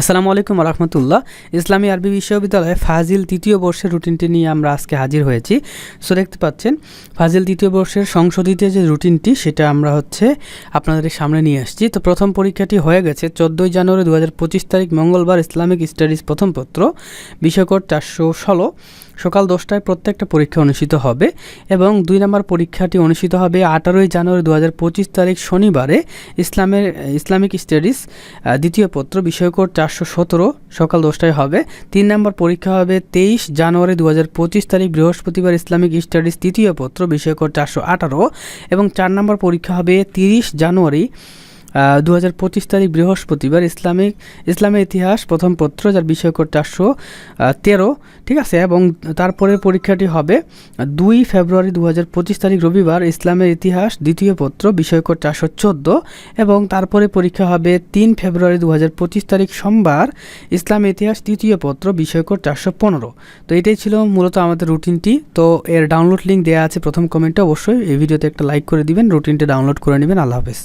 আসসালামু আলাইকুম রহমতুল্লাহ ইসলামী আরবি বিশ্ববিদ্যালয়ে ফাজিল তৃতীয় বর্ষের রুটিনটি নিয়ে আমরা আজকে হাজির হয়েছি। সো দেখতে পাচ্ছেন, ফাজিল তৃতীয় বর্ষের সংশোধিত যে রুটিনটি, সেটা আমরা হচ্ছে আপনাদের সামনে নিয়ে আসছি। তো প্রথম পরীক্ষাটি হয়ে গেছে চোদ্দোই জানুয়ারি দু হাজার পঁচিশ তারিখ, মঙ্গলবার ইসলামিক স্টাডিজ প্রথম পত্র বিষয়কর চারশো ষোলো। সকাল দশটায় প্রত্যেকটা পরীক্ষা অনুষ্ঠিত হবে এবং দুই নম্বর পরীক্ষাটি অনুষ্ঠিত হবে আঠারোই জানুয়ারি দু হাজার পঁচিশ তারিখ শনিবারে ইসলামের, ইসলামিক স্টাডিজ দ্বিতীয় পত্র বিষয়কোড চারশো সতেরো, সকাল দশটায় হবে। তিন নম্বর পরীক্ষা হবে তেইশ জানুয়ারি দু হাজার পঁচিশ তারিখ, বৃহস্পতিবার ইসলামিক স্টাডিজ তৃতীয় পত্র, বিষয়কর চারশো আঠারো। এবং চার নম্বর পরীক্ষা হবে তিরিশ জানুয়ারি দু হাজার পঁচিশ তারিখ বৃহস্পতিবার ইসলামিক, ইসলামের ইতিহাস প্রথম পত্র যার বিষয়কোড চারশো তেরো, ঠিক আছে? এবং তারপরের পরীক্ষাটি হবে দুই ফেব্রুয়ারি দু হাজার পঁচিশ তারিখ রবিবার, ইসলামের ইতিহাস দ্বিতীয় পত্র বিষয়কোড চারশো চোদ্দ। এবং তারপরে পরীক্ষা হবে তিন ফেব্রুয়ারি দু হাজার পঁচিশ তারিখ সোমবার, ইসলামের ইতিহাস তৃতীয় পত্র বিষয়কোড চারশো পনেরো। তো এটাই ছিল মূলত আমাদের রুটিনটি। তো এর ডাউনলোড লিঙ্ক দেওয়া আছে প্রথম কমেন্টে, অবশ্যই এই ভিডিওতে একটা লাইক করে দিবেন, রুটিনটা ডাউনলোড করে নেবেন। আল্লাহ হাফেজ।